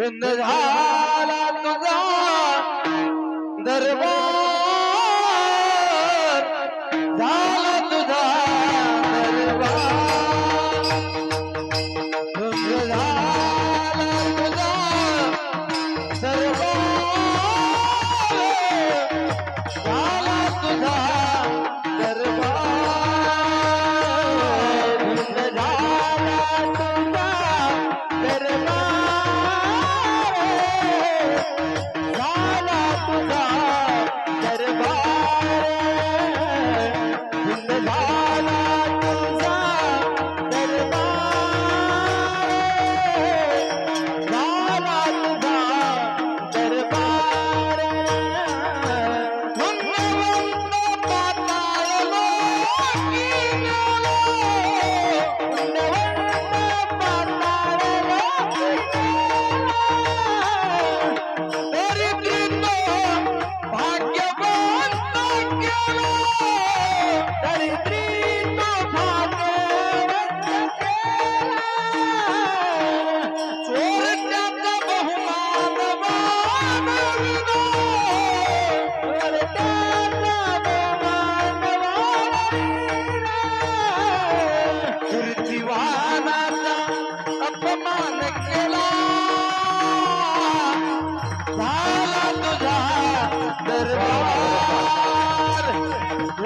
ਜਿੰਦਾ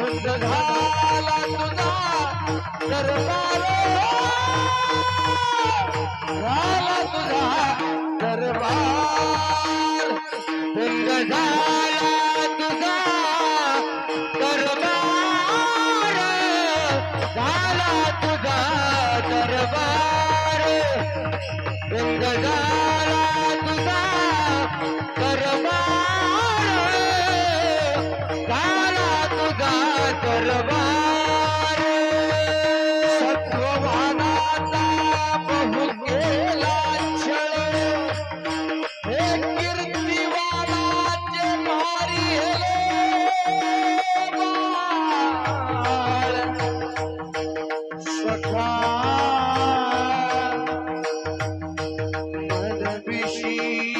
झुंज झाला तुझा दरबार झाला तुझा दरबार. झाला तुझा दरबार. झाला तुझा दरबार. झाला see.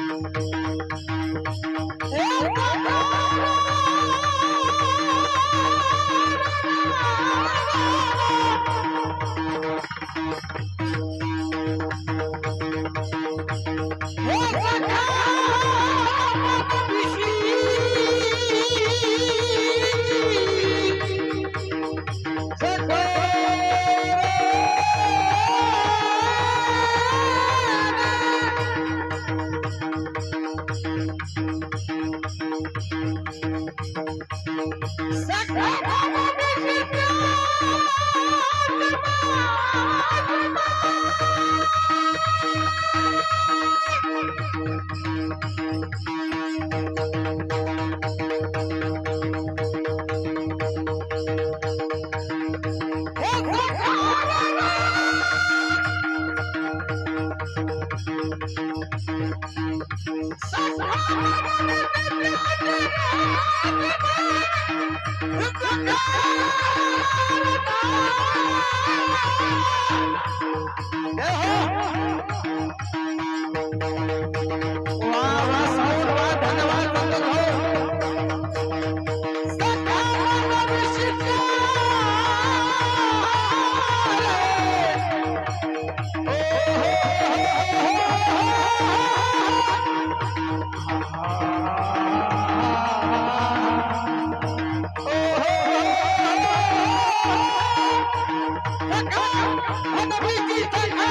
জি থাকা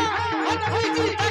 জি থাকা